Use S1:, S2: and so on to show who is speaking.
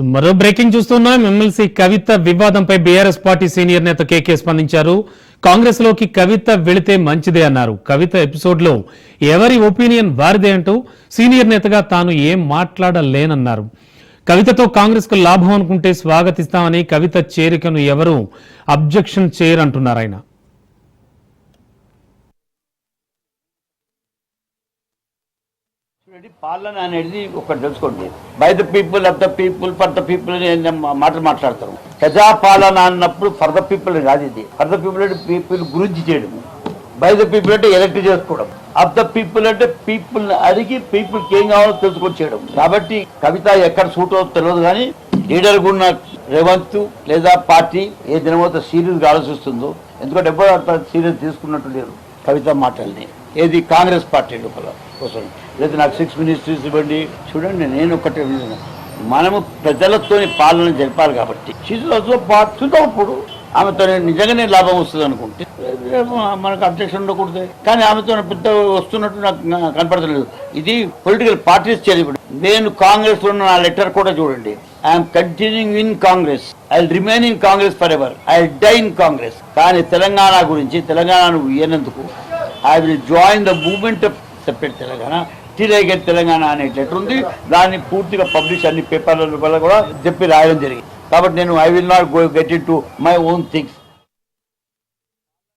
S1: మరో బ్రేకింగ్ చూస్తున్నాం. ఎమ్మెల్సీ కవిత వివాదంపై బీఆర్ఎస్ పార్టీ సీనియర్ నేత కేకే స్పందించారు. కాంగ్రెస్లోకి కవిత వెళితే మంచిదే అన్నారు. కవిత ఎపిసోడ్లో ఎవరి ఒపీనియన్ వారిదే అంటూ సీనియర్ నేతగా తాను ఏం మాట్లాడలేనన్నారు. కవితతో కాంగ్రెస్కు లాభం అనుకుంటే స్వాగతిస్తామని కవిత చేరికను ఎవరు అబ్జెక్షన్ చేయరంటున్నారు ఆయన.
S2: చూడండి పాలన అనేది ఒకటి తెలుసుకోండి. By the people of the people for the people అని మాటలు మాట్లాడతారు. ప్రజా పాలన అన్నప్పుడు ఫర్ ద పీపుల్ కాదు ఇది. ఫర్ ద పీపుల్ అంటే పీపుల్ గురించి చేయడం. బై ద పీపుల్ అంటే ఎలక్ట్ చేసుకోవడం. ఆఫ్ ద పీపుల్ అంటే పీపుల్ అడిగి పీపుల్కి ఏం కావాలో తెలుసుకొని చేయడం. కాబట్టి కవిత ఎక్కడ సూట్ అవుతుందో తెలియదు కానీ లీడర్ ఉన్న రేవంత్ లేదా పార్టీ ఏ దినమవుతా సీరియస్గా ఆలోచిస్తుందో. ఎందుకంటే ఎప్పుడో సీరియస్ తీసుకున్నట్టు లేరు కవిత మాటల్ని. ఏది కాంగ్రెస్ పార్టీ లోపల? కోసం. లేదా నాకు సిక్స్ మినిస్ట్రీస్ ఇవ్వండి. చూడండి నేను ఒకటే మనము ప్రజలతో పాలన జరిపాలి కాబట్టి. శిశులతో పాటు చూద్దాం ఆమెతో నిజంగానే లాభం వస్తుంది అనుకుంటే. మనకు అబ్జెక్షన్ ఉండకూడదు. కానీ ఆమెతో పెద్ద వస్తున్నట్టు నాకు నా- కనపడతలేదు. ఇది పొలిటికల్ పార్టీస్ చేయబడి నేను కాంగ్రెస్లో ఉన్న నా లెటర్ కూడా చూడండి. I'm continuing in Congress I remain in Congress for ever I die in Congress కానీ తెలంగాణ గురించి తెలంగాణను ఇయ్యనందుకు I will join the movement of separate Telangana టీలైగెట్ Telangana అనేటట్టు ఉంది దాన్ని పూర్తిగా పబ్లిష్ అన్ని పేపర్ల కూడా చెప్పి రాయడం జరిగింది. కాబట్టి నేను I will not go get into my own things